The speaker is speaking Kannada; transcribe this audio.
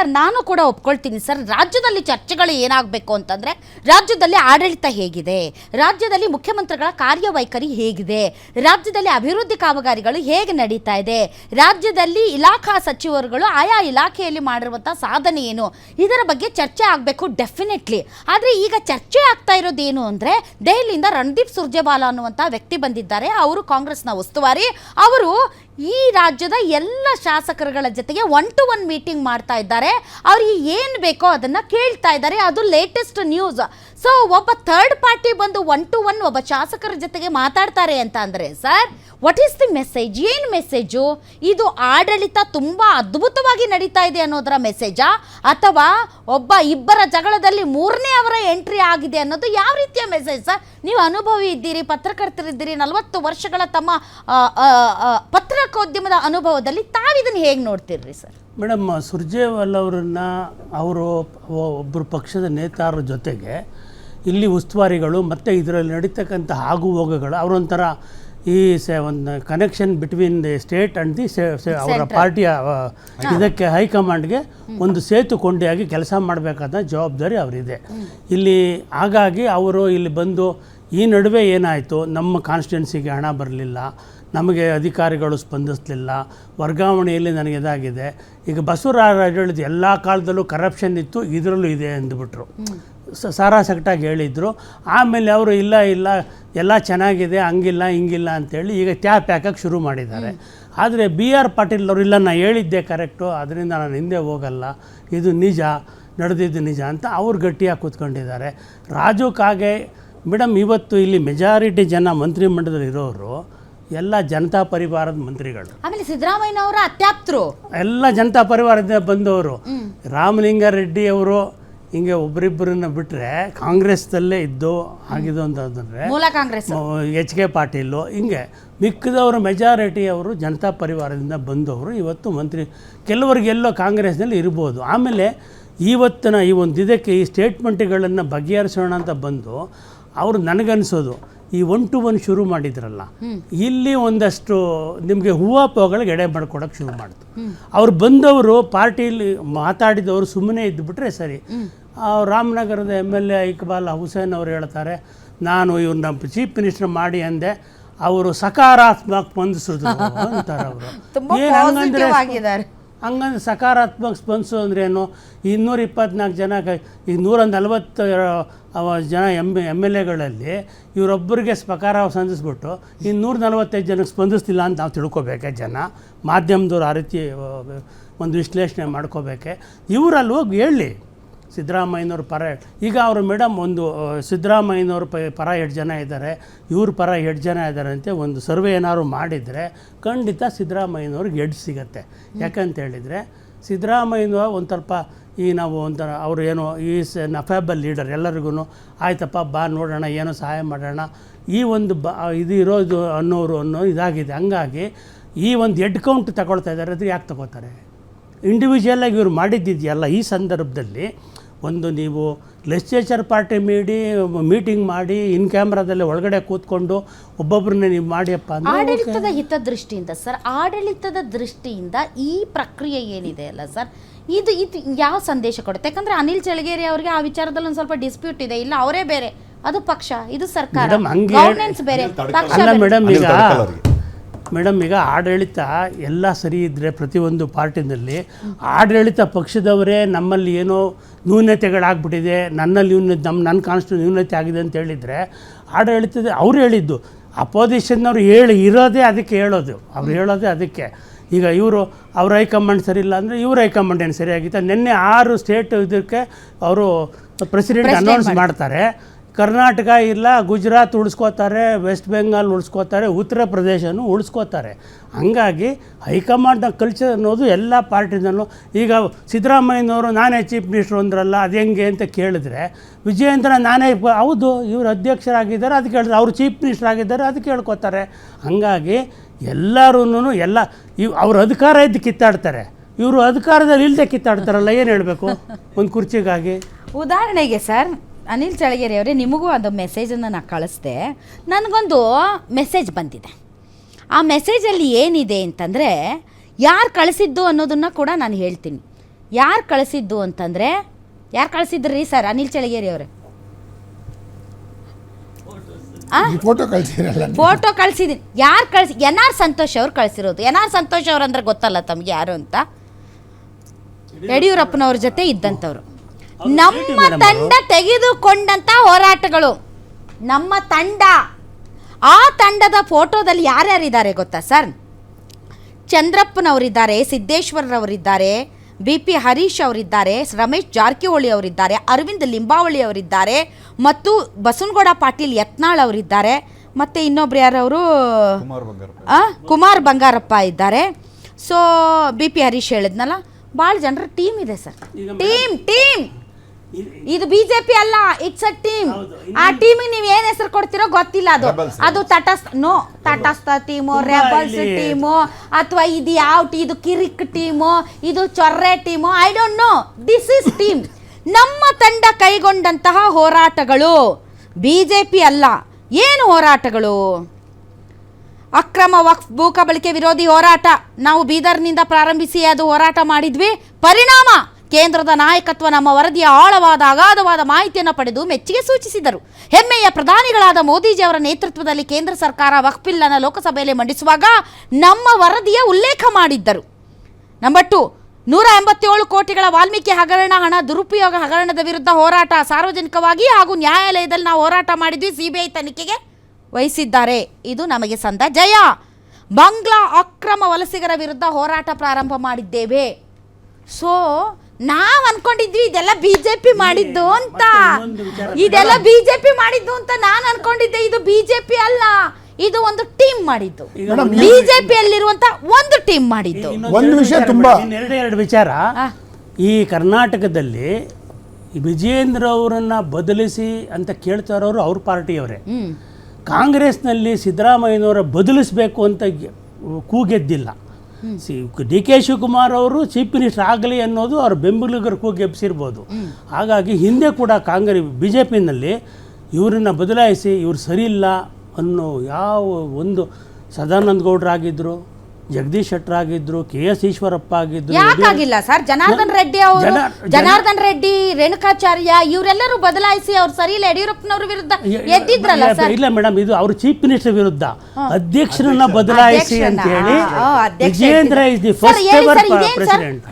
ಸರ್, ನಾನು ಕೂಡ ಒಪ್ಕೊಳ್ತೀನಿ ಸರ್, ರಾಜ್ಯದಲ್ಲಿ ಚರ್ಚೆಗಳು ಏನಾಗಬೇಕು ಅಂತಂದರೆ ರಾಜ್ಯದಲ್ಲಿ ಆಡಳಿತ ಹೇಗಿದೆ, ರಾಜ್ಯದಲ್ಲಿ ಮುಖ್ಯಮಂತ್ರಿಗಳ ಕಾರ್ಯವೈಖರಿ ಹೇಗಿದೆ, ರಾಜ್ಯದಲ್ಲಿ ಅಭಿವೃದ್ಧಿ ಕಾಮಗಾರಿಗಳು ಹೇಗೆ ನಡೀತಾ ಇದೆ, ರಾಜ್ಯದಲ್ಲಿ ಇಲಾಖಾ ಸಚಿವರುಗಳು ಆಯಾ ಇಲಾಖೆಯಲ್ಲಿ ಮಾಡಿರುವಂಥ ಸಾಧನೆ ಏನು, ಇದರ ಬಗ್ಗೆ ಚರ್ಚೆ ಆಗಬೇಕು ಡೆಫಿನೆಟ್ಲಿ ಆದರೆ ಈಗ ಚರ್ಚೆ ಆಗ್ತಾ ಇರೋದೇನು ಅಂದರೆ ದೆಹಲಿಯಿಂದ ರಣದೀಪ್ ಸುರ್ಜೇವಾಲಾ ಅನ್ನುವಂಥ ವ್ಯಕ್ತಿ ಬಂದಿದ್ದಾರೆ, ಅವರು ಕಾಂಗ್ರೆಸ್ನ ಉಸ್ತುವಾರಿ, ಅವರು ಈ ರಾಜ್ಯದ ಎಲ್ಲ ಶಾಸಕರುಗಳ ಜೊತೆಗೆ ಒನ್ ಟು ಒನ್ ಮೀಟಿಂಗ್ ಮಾಡ್ತಾ ಇದ್ದಾರೆ. ಅವ್ರಿಗೆ ಏನು ಬೇಕೋ ಅದನ್ನು ಕೇಳ್ತಾ ಇದ್ದಾರೆ. ಅದು ಲೇಟೆಸ್ಟ್ ನ್ಯೂಸ್ ಸೊ ಒಬ್ಬ ಥರ್ಡ್ ಪಾರ್ಟಿ ಬಂದು ಒನ್ ಟು ಒನ್ ಒಬ್ಬ ಶಾಸಕರ ಜೊತೆಗೆ ಮಾತಾಡ್ತಾರೆ ಅಂತ ಅಂದರೆ sir what is the message ಏನು ಮೆಸೇಜು ಇದು ಆಡಳಿತ ತುಂಬ ಅದ್ಭುತವಾಗಿ ನಡೀತಾ ಇದೆ ಅನ್ನೋದರ ಮೆಸೇಜಾ ಅಥವಾ ಒಬ್ಬ ಇಬ್ಬರ ಜಗಳದಲ್ಲಿ ಮೂರನೇ ಅವರ ಎಂಟ್ರಿ ಆಗಿದೆ ಅನ್ನೋದು ಯಾವ ರೀತಿಯ ಮೆಸೇಜ್ ಸರ್ ನೀವು ಅನುಭವಿ ಇದ್ದೀರಿ, ಪತ್ರಕರ್ತರಿದ್ದೀರಿ, ನಲವತ್ತು ವರ್ಷಗಳ ತಮ್ಮ ಪತ್ರಿಕೋದ್ಯಮದ ಅನುಭವದಲ್ಲಿ ತಾವಿದನ್ನು ಹೇಗೆ ನೋಡ್ತೀರಿ ಸರ್ ಮೇಡಮ್, ಸುರ್ಜೇವಾಲ್ ಅವರನ್ನು ಅವರು ಒಬ್ಬರು ಪಕ್ಷದ ನೇತಾರರ ಜೊತೆಗೆ ಇಲ್ಲಿ ಉಸ್ತುವಾರಿಗಳು ಮತ್ತು ಇದರಲ್ಲಿ ನಡೀತಕ್ಕಂಥ ಆಗು ಹೋಗುಗಳು ಅವರೊಂಥರ ಈ ಸೆ ಒಂದು connection between the state and the ಅವರ ಪಾರ್ಟಿಯ ಇದಕ್ಕೆ ಹೈಕಮಾಂಡ್ಗೆ ಒಂದು ಸೇತು ಕೊಂಡಿಯಾಗಿ ಕೆಲಸ ಮಾಡಬೇಕಾದ ಜವಾಬ್ದಾರಿ ಅವರಿದೆ. ಇಲ್ಲಿ ಹಾಗಾಗಿ ಅವರು ಇಲ್ಲಿ ಬಂದು ಈ ನಡುವೆ ಏನಾಯಿತು ನಮ್ಮ ಕಾನ್ಸ್ಟಿಟ್ಯುನ್ಸಿಗೆ ಹಣ ಬರಲಿಲ್ಲ ನಮಗೆ ಅಧಿಕಾರಿಗಳು ಸ್ಪಂದಿಸಲಿಲ್ಲ ವರ್ಗಾವಣೆಯಲ್ಲಿ ನನಗೆ ಇದಾಗಿದೆ. ಈಗ ಬಸವರಾಜ ಹೇಳಿದ ಎಲ್ಲ ಕಾಲದಲ್ಲೂ ಕರಪ್ಷನ್ ಇತ್ತು ಇದರಲ್ಲೂ ಇದೆ ಅಂದ್ಬಿಟ್ರು. ಸಾರಾಸಗಟಾಗಿ ಹೇಳಿದರು. ಆಮೇಲೆ ಅವರು ಇಲ್ಲ ಇಲ್ಲ ಎಲ್ಲ ಚೆನ್ನಾಗಿದೆ ಹಂಗಿಲ್ಲ ಹಿಂಗಿಲ್ಲ ಅಂತೇಳಿ ಈಗ ಟ್ಯಾಪ್ ಹಾಕಕ್ಕೆ ಶುರು ಮಾಡಿದ್ದಾರೆ. ಆದರೆ ಬಿ ಆರ್ ಪಾಟೀಲ್ ಅವರು ಇಲ್ಲ ನಾನು ಹೇಳಿದ್ದೆ ಕರೆಕ್ಟು ಅದರಿಂದ ನಾನು ಹಿಂದೆ ಹೋಗಲ್ಲ ಇದು ನಿಜ ನಡೆದಿದ್ದು ನಿಜ ಅಂತ ಅವ್ರು ಗಟ್ಟಿಯಾಗಿ ಕೂತ್ಕೊಂಡಿದ್ದಾರೆ. ರಾಜು ಕಾಗೆ ಮೇಡಮ್ ಇವತ್ತು ಇಲ್ಲಿ ಮೆಜಾರಿಟಿ ಜನ ಮಂತ್ರಿಮಂಡಲದಲ್ಲಿ ಇರೋರು ಎಲ್ಲ ಜನತಾ ಪರಿವಾರದ ಮಂತ್ರಿಗಳು. ಆಮೇಲೆ ಸಿದ್ದರಾಮಯ್ಯನವರ ಅತ್ಯಾಪ್ತರು. ಎಲ್ಲ ಜನತಾ ಪರಿವಾರದಿಂದ ಬಂದವರು. ರಾಮಲಿಂಗಾರೆಡ್ಡಿ ಅವರು ಹಿಂಗೆ ಒಬ್ಬರಿಬ್ಬರನ್ನ ಬಿಟ್ಟರೆ ಕಾಂಗ್ರೆಸ್ದಲ್ಲೇ ಇದ್ದು ಆಗಿದ್ದು ಅಂತಂದರೆ ಮೂಲ ಕಾಂಗ್ರೆಸ್. ಎಚ್ ಕೆ ಪಾಟೀಲು ಹಿಂಗೆ ಮಿಕ್ಕಿದವರು ಮೆಜಾರಿಟಿ ಅವರು ಜನತಾ ಪರಿವಾರದಿಂದ ಬಂದವರು. ಇವತ್ತು ಮಂತ್ರಿ ಕೆಲವರಿಗೆಲ್ಲೋ ಕಾಂಗ್ರೆಸ್ನಲ್ಲಿ ಇರ್ಬೋದು. ಆಮೇಲೆ ಇವತ್ತಿನ ಈ ಒಂದು ಇದಕ್ಕೆ ಈ ಸ್ಟೇಟ್ಮೆಂಟ್ಗಳನ್ನು ಬಗೆಹರಿಸೋಣ ಅಂತ ಬಂದು ಅವರು ನನಗನ್ಸೋದು ಈ ಒನ್ ಟು ಒನ್ ಶುರು ಮಾಡಿದ್ರಲ್ಲ ಇಲ್ಲಿ ಒಂದಷ್ಟು ನಿಮಗೆ ಹೂವಾಪೋಗಳಿಗೆ ಎಡೆ ಮಾಡ್ಕೊಡೋಕೆ ಶುರು ಮಾಡಿತು. ಅವ್ರು ಬಂದವರು ಪಾರ್ಟಿಲಿ ಮಾತಾಡಿದವರು ಸುಮ್ಮನೆ ಇದ್ದುಬಿಟ್ರೆ ಸರಿ. ಆ ರಾಮನಗರದ M L A Iqbal Hussain ಅವರು ಹೇಳ್ತಾರೆ ನಾನು ಇವ್ರನ್ನ ಚೀಫ್ ಮಿನಿಸ್ಟರ್ ಮಾಡಿ ಅಂದೆ ಅವರು ಸಕಾರಾತ್ಮಕ ಸ್ಪಂದಿಸಿದ್ರು ಅಂತಾರೆ ಅವರು. ಹಂಗಂದ್ರೆ ಹಂಗಂದ್ರೆ ಸಕಾರಾತ್ಮಕ ಸ್ಪಂದಿಸು ಅಂದ್ರೇನು ಇನ್ನೂರ ಇಪ್ಪತ್ನಾಲ್ಕು ಜನ ಕ- ಈ ನೂರ ನಲವತ್ತು ಅವ ಜನ ಎಂ ಎಂ ಎಲ್ ಎಗಳಲ್ಲಿ ಇವರೊಬ್ಬರಿಗೆ ಸ್ಪಕಾರ ಸಂಧಿಸ್ಬಿಟ್ಟು ಈ ನೂರ ನಲವತ್ತೈದು ಜನಕ್ಕೆ ಸ್ಪಂದಿಸ್ತಿಲ್ಲ ಅಂತ ನಾವು ತಿಳ್ಕೊಬೇಕೆ ಜನ. ಮಾಧ್ಯಮದವ್ರು ಆ ರೀತಿ ಒಂದು ವಿಶ್ಲೇಷಣೆ ಮಾಡ್ಕೋಬೇಕೆ. ಇವರಲ್ಲಿ ಹೋಗಿ ಹೇಳಿ. ಸಿದ್ದರಾಮಯ್ಯನವ್ರ ಪರ ಈಗ ಅವರು ಮೇಡಮ್ ಒಂದು ಸಿದ್ದರಾಮಯ್ಯನವ್ರ ಪ, ಪರ ಎಷ್ಟು ಜನ ಇದ್ದಾರೆ, ಇವ್ರ ಪರ ಎಷ್ಟು ಜನ ಇದ್ದಾರೆ ಅಂತ ಒಂದು ಸರ್ವೆ ಏನಾದ್ರು ಮಾಡಿದರೆ ಖಂಡಿತ ಸಿದ್ದರಾಮಯ್ಯನವ್ರಿಗೆ ಎಡ್ ಸಿಗತ್ತೆ. ಯಾಕಂತ ಹೇಳಿದರೆ ಸಿದ್ದರಾಮಯ್ಯನ ಒಂದು ಸ್ವಲ್ಪ ಈ ನಾವು ಒಂಥರ ಅವರು ಏನೋ ಈ ಸ ನಫೇಬಲ್ ಲೀಡರ್ ಎಲ್ಲರಿಗೂ ಆಯ್ತಪ್ಪ, ಬಾ ನೋಡೋಣ, ಏನೋ ಸಹಾಯ ಮಾಡೋಣ. ಈ ಒಂದು ಬ ಇದು ಇರೋದು ಅನ್ನೋರು ಅನ್ನೋ ಇದಾಗಿದೆ. ಹಂಗಾಗಿ ಈ ಒಂದು ಹೆಡ್ ಕೌಂಟ್ ತಗೊಳ್ತಾ ಇದ್ದಾರೆ ಅದು ಯಾಕೆ ತಗೋತಾರೆ ಇಂಡಿವಿಜುವಲಾಗಿ ಇವರು ಮಾಡಿದ್ದಿದೆಯಲ್ಲ, ಈ ಸಂದರ್ಭದಲ್ಲಿ ಒಂದು ನೀವು ಲೆಜಿಸ್ಲೇಚರ್ ಪಾರ್ಟಿ ಮೀಡಿ ಮೀಟಿಂಗ್ ಮಾಡಿ ಇನ್ ಕ್ಯಾಮ್ರಾದಲ್ಲಿ ಒಳಗಡೆ ಕೂತ್ಕೊಂಡು ಒಬ್ಬೊಬ್ಬರನ್ನ ನೀವು ಮಾಡಿಯಪ್ಪ ಅಂದ್ರೆ ಆಡಳಿತದ ಹಿತದೃಷ್ಟಿಯಿಂದ ಸರ್ ಆಡಳಿತದ ದೃಷ್ಟಿಯಿಂದ ಈ ಪ್ರಕ್ರಿಯೆ ಏನಿದೆ ಅಲ್ಲ ಸರ್ ಇದು ಇದು ಯಾವ ಸಂದೇಶ ಕೊಡುತ್ತೆ? ಯಾಕಂದ್ರೆ ಅನಿಲ್ ಚಳಗೇರಿ ಅವರಿಗೆ ಆ ವಿಚಾರದಲ್ಲಿ ಒಂದು ಸ್ವಲ್ಪ ಡಿಸ್ಪ್ಯೂಟ್ ಇದೆ. ಇಲ್ಲ ಅವರೇ ಬೇರೆ. ಅದು ಪಕ್ಷ ಇದು ಸರ್ಕಾರ. ಗವರ್ನೆನ್ಸ್ ಬೇರೆ. ಪಕ್ಷ ಮೇಡಮ್ ಈಗ. ಮೇಡಮ್ ಈಗ ಆಡಳಿತ ಎಲ್ಲ ಸರಿ ಇದ್ದರೆ ಪ್ರತಿಯೊಂದು ಪಾರ್ಟಿನಲ್ಲಿ ಆಡಳಿತ ಪಕ್ಷದವರೇ ನಮ್ಮಲ್ಲಿ ಏನೋ ನ್ಯೂನತೆಗಳಾಗ್ಬಿಟ್ಟಿದೆ ನನ್ನಲ್ಲಿ ನ್ಯೂನ ನಮ್ಮ ನನ್ನ ಕಾನ್ಸ್ಟು ನ್ಯೂನತೆ ಆಗಿದೆ ಅಂತ ಹೇಳಿದರೆ ಆಡಳಿತದ ಅವ್ರು ಹೇಳಿದ್ದು ಅಪೋಸಿಷನ್ನವ್ರು ಹೇಳಿ ಇರೋದೇ ಅದಕ್ಕೆ ಹೇಳೋದು ಅವ್ರು ಹೇಳೋದೇ ಅದಕ್ಕೆ. ಈಗ ಇವರು ಅವ್ರ ಹೈಕಮಾಂಡ್ ಸರಿ ಇಲ್ಲ ಅಂದರೆ ಇವ್ರ ಹೈಕಮಾಂಡ್ ಏನು ಸರಿಯಾಗಿತ್ತು. ನಿನ್ನೆ ಆರು ಸ್ಟೇಟ್ ಇದಕ್ಕೆ ಅವರು ಪ್ರೆಸಿಡೆಂಟ್ ಅನೌನ್ಸ್ ಮಾಡ್ತಾರೆ. ಕರ್ನಾಟಕ ಇಲ್ಲ, ಗುಜರಾತ್ ಉಳಿಸ್ಕೋತಾರೆ, ವೆಸ್ಟ್ ಬೆಂಗಾಲ್ ಉಳಿಸ್ಕೋತಾರೆ, ಉತ್ತರ ಪ್ರದೇಶನೂ ಉಳಿಸ್ಕೋತಾರೆ. ಹಂಗಾಗಿ ಹೈಕಮಾಂಡ್ನ ಕಲ್ಚರ್ ಅನ್ನೋದು ಎಲ್ಲ ಪಾರ್ಟಿನಲ್ಲೂ ಈಗ ಸಿದ್ದರಾಮಯ್ಯನವರು ನಾನೇ ಚೀಫ್ ಮಿನಿಸ್ಟ್ರು ಅಂದ್ರಲ್ಲ, ಅದು ಹೆಂಗೆ ಅಂತ ಕೇಳಿದ್ರೆ, ವಿಜಯೇಂದ್ರ ನಾನೇ ಹೌದು, ಇವರು ಅಧ್ಯಕ್ಷರಾಗಿದ್ದಾರೆ ಅದಕ್ಕೆ ಕೇಳಿದ್ರೆ ಅವರು ಚೀಫ್ ಮಿನಿಸ್ಟರ್ ಆಗಿದ್ದಾರೆ ಅದಕ್ಕೆ ಹೇಳ್ಕೊತಾರೆ ಹಾಗಾಗಿ ಎಲ್ಲರೂ ಎಲ್ಲ, ಇವ್, ಅವ್ರ ಅಧಿಕಾರ ಇದ್ದು ಕಿತ್ತಾಡ್ತಾರೆ. ಇವರು ಅಧಿಕಾರದಲ್ಲಿ ಇಲ್ಲದೆ ಕಿತ್ತಾಡ್ತಾರಲ್ಲ, ಏನು ಹೇಳಬೇಕು? ಒಂದು ಕುರ್ಚಿಗಾಗಿ. ಉದಾಹರಣೆಗೆ ಸರ್ ಅನಿಲ್ ಚಳಗೇರಿ ಅವರೇ ನಿಮಗೂ ಅದು ಮೆಸೇಜನ್ನು ನಾನು ಕಳಿಸ್ದೆ. ನನಗೊಂದು ಮೆಸೇಜ್ ಬಂದಿದೆ. ಆ ಮೆಸೇಜಲ್ಲಿ ಏನಿದೆ ಅಂತಂದರೆ ಯಾರು ಕಳಿಸಿದ್ದು ಅನ್ನೋದನ್ನು ಕೂಡ ನಾನು ಹೇಳ್ತೀನಿ. ಯಾರು ಕಳಿಸಿದ್ದು ಅಂತಂದರೆ ಯಾರು ಕಳಿಸಿದ್ರಿ ಸರ್ ಅನಿಲ್ ಚಳಗೇರಿ ಅವರೇ? ಫೋಟೋ ಕಳ್ಸಿರಲ್ಲ. ಫೋಟೋ ಕಳಿಸಿದ್ದೀನಿ ಯಾರು ಕಳಿಸಿ ಎನ್ ಆರ್ ಸಂತೋಷ್ ಅವ್ರು ಕಳಿಸಿರೋದು. ಎನ್ ಆರ್ ಸಂತೋಷ್ ಅವ್ರು ಅಂದ್ರೆ ಗೊತ್ತಲ್ಲ ತಮಗೆ ಯಾರು ಅಂತ? ಯಡಿಯೂರಪ್ಪನವ್ರ ಜೊತೆ ಇದ್ದಂಥವ್ರು ನಮ್ಮ ತಂಡ ತೆಗೆದುಕೊಂಡಂತ ಹೋರಾಟಗಳು. ನಮ್ಮ ತಂಡ. ಆ ತಂಡದ ಫೋಟೋದಲ್ಲಿ ಯಾರ್ಯಾರಿದ್ದಾರೆ ಗೊತ್ತಾ ಸರ್? ಚಂದ್ರಪ್ಪನವರಿದ್ದಾರೆ ಸಿದ್ದೇಶ್ವರರವರಿದ್ದಾರೆ ಬಿ ಪಿ ಹರೀಶ್ ಅವರಿದ್ದಾರೆ ರಮೇಶ್ ಜಾರಕಿಹೊಳಿ ಅವರಿದ್ದಾರೆ ಅರವಿಂದ್ ಲಿಂಬಾವಳಿ ಅವರಿದ್ದಾರೆ ಮತ್ತು ಬಸವನಗೌಡ ಪಾಟೀಲ್ ಯತ್ನಾಳ್ ಅವರಿದ್ದಾರೆ ಮತ್ತು ಇನ್ನೊಬ್ರು ಯಾರವರು? ಆ, ಕುಮಾರ್ ಬಂಗಾರಪ್ಪ ಇದ್ದಾರೆ. ಸೊ ಬಿ ಪಿ ಹರೀಶ್ ಹೇಳಿದ್ನಲ್ಲ ಭಾಳ ಜನರ ಟೀಮ್ ಇದೆ ಸರ್. ಟೀಮ್ ಟೀಮ್ ಇದು ಬಿಜೆಪಿ ಅಲ್ಲ ಇಟ್ಸ್ ಅ ಟೀಮ್ ಆ ಟೀಮ್ ನೀವು ಏನ್ ಹೆಸರು ಕೊಡ್ತೀರೋ ಗೊತ್ತಿಲ್ಲ ಅದು. ಅದು ತಟಸ್ಥ ನೋ ತಟಸ್ಥ ಟೀಮು ರೆಬಲ್ಸ್ ಟೀಮ್ ಟೀಮು ಅಥವಾ ಇದು ಯಾವ ಟೀ ಇದು ಕಿರಿಕ್ ಟೀಮು ಇದು ಚೊರ್ರೆ team I don't know this is team ನಮ್ಮ ತಂಡ ಕೈಗೊಂಡಂತಹ ಹೋರಾಟಗಳು ಬಿಜೆಪಿ ಅಲ್ಲ. ಏನು ಹೋರಾಟಗಳು? ಅಕ್ರಮ ವಕ್ ಭೂ ಕಬಳಿಕೆ ವಿರೋಧಿ ಹೋರಾಟ. ನಾವು ಬೀದರ್ನಿಂದ ಪ್ರಾರಂಭಿಸಿ ಅದು ಹೋರಾಟ ಮಾಡಿದ್ವಿ. ಪರಿಣಾಮ ಕೇಂದ್ರದ ನಾಯಕತ್ವ ನಮ್ಮ ವರದಿಯ ಆಳವಾದ ಅಗಾಧವಾದ ಮಾಹಿತಿಯನ್ನು ಪಡೆದು ಮೆಚ್ಚುಗೆ ಸೂಚಿಸಿದರು. ಹೆಮ್ಮೆಯ ಪ್ರಧಾನಿಗಳಾದ ಮೋದಿಜಿ ಅವರ ನೇತೃತ್ವದಲ್ಲಿ ಕೇಂದ್ರ ಸರ್ಕಾರ ವಕ್ಫಿಲ್ಲನ ಲೋಕಸಭೆಯಲ್ಲಿ ಮಂಡಿಸುವಾಗ ನಮ್ಮ ವರದಿಯ ಉಲ್ಲೇಖ ಮಾಡಿದ್ದರು. ನಂಬರ್ ಟು ನೂರ ಎಂಬತ್ತೇಳು ಕೋಟಿಗಳ ವಾಲ್ಮೀಕಿ ಹಗರಣ, ಹಣ, ದುರುಪಯೋಗ ಹಗರಣದ ವಿರುದ್ಧ ಹೋರಾಟ ಸಾರ್ವಜನಿಕವಾಗಿ ಹಾಗೂ ನ್ಯಾಯಾಲಯದಲ್ಲಿ ನಾವು ಹೋರಾಟ ಮಾಡಿದ್ವಿ, ಸಿಬಿಐ ತನಿಖೆಗೆ ವಹಿಸಿದ್ದಾರೆ. ಇದು ನಮಗೆ ಸಂದ ಜಯ. ಬಾಂಗ್ಲಾ ಅಕ್ರಮ ವಲಸಿಗರ ವಿರುದ್ಧ ಹೋರಾಟ ಪ್ರಾರಂಭ ಮಾಡಿದ್ದೇವೆ. ಸೊ ನಾವ್ ಅನ್ಕೊಂಡಿದ್ವಿ ಇದೆಲ್ಲ ಬಿಜೆಪಿ ಮಾಡಿದ್ದು ಅಂತ. ಇದೆಲ್ಲ ಬಿಜೆಪಿ ಮಾಡಿದ್ದು ಅಂತ ನಾನು ಅನ್ಕೊಂಡಿದ್ದೆ. ಇದು ಬಿಜೆಪಿ ಅಲ್ಲ ಇದು ಒಂದು ಟೀಮ್ ಮಾಡಿದ್ದು. ಬಿಜೆಪಿ ಅಲ್ಲಿರುವಂತ ಒಂದು ಟೀಮ್ ಮಾಡಿದ್ದು. ಒಂದು ವಿಷಯ ತುಂಬಾ- ಎರಡು ವಿಚಾರ. ಈ ಕರ್ನಾಟಕದಲ್ಲಿ ವಿಜೇಂದ್ರ ಅವರನ್ನ ಬದಲಿಸಿ ಅಂತ ಕೇಳ್ತಾ ಇರೋರು ಅವ್ರ ಪಾರ್ಟಿಯವರೇ. ಕಾಂಗ್ರೆಸ್ನಲ್ಲಿ ಸಿದ್ದರಾಮಯ್ಯನವರ ಬದಲಿಸಬೇಕು ಅಂತ ಗೆ- ಕೂಗೆದ್ದಿಲ್ಲ ಸಿ ಡಿ ಕೆ ಶಿವಕುಮಾರ್ ಅವರು ಚೀಫ್ ಮಿನಿಸ್ಟರ್ ಆಗಲಿ ಅನ್ನೋದು ಅವ್ರ ಬೆಂಬಲಿಗರು ಕೂಗಿ ಎಬ್ಸಿರ್ಬೋದು. ಹಾಗಾಗಿ ಹಿಂದೆ ಕೂಡ ಕಾಂಗ್ರೆಸ್ ಬಿ ಜೆ ಪಿನಲ್ಲಿ ಇವರನ್ನ ಬದಲಾಯಿಸಿ ಇವ್ರು ಸರಿ ಇಲ್ಲ ಅನ್ನೋ ಯಾವ ಒಂದು ಸದಾನಂದ ಗೌಡ್ರಾಗಿದ್ದರು ಜಗದೀಶ್ ಶೆಟ್ಟರ್ ಆಗಿದ್ರು ಕೆ ಎಸ್ ಈಶ್ವರಪ್ಪ ಆಗಿದ್ರು ಯಾಕಾಗಿಲ್ಲ ಸರ್? ಜನಾರ್ದನ್ ರೆಡ್ಡಿ ಅವರು ಜನ- ಜನ- ಜನಾರ್ದನ್ ರೆಡ್ಡಿ ರೇಣುಕಾಚಾರ್ಯ ಇವರೆಲ್ಲರೂ ಬದಲಾಯಿಸಿ ಅವ್ರು ಸರಿ ಇಲ್ಲ ಯಡಿಯೂರಪ್ಪನವ್ರ ವಿರುದ್ಧ ಎದ್ದಿದ್ರಲ್ಲ ಇಲ್ಲ, ಸರ್? ಇಲ್ಲ ಮೇಡಮ್ ಇದು ಅವ್ರ ಚೀಫ್ ಮಿನಿಸ್ಟರ್ ವಿರುದ್ಧ. ಅಧ್ಯಕ್ಷರನ್ನ ಬದಲಾಯಿಸಿ ಅಂತ ಅಧ್ಯಕ್ಷರನ್ನ, ಹೇಳಿ ಆ, ಅಧ್ಯಕ್ಷ Vijendra is the sir, first ಹೇಳಿ ಎವರ್ ಸರ್, ಇದೇನ್ ಸರ್? ಪ್ರೆಸಿಡೆಂಟ್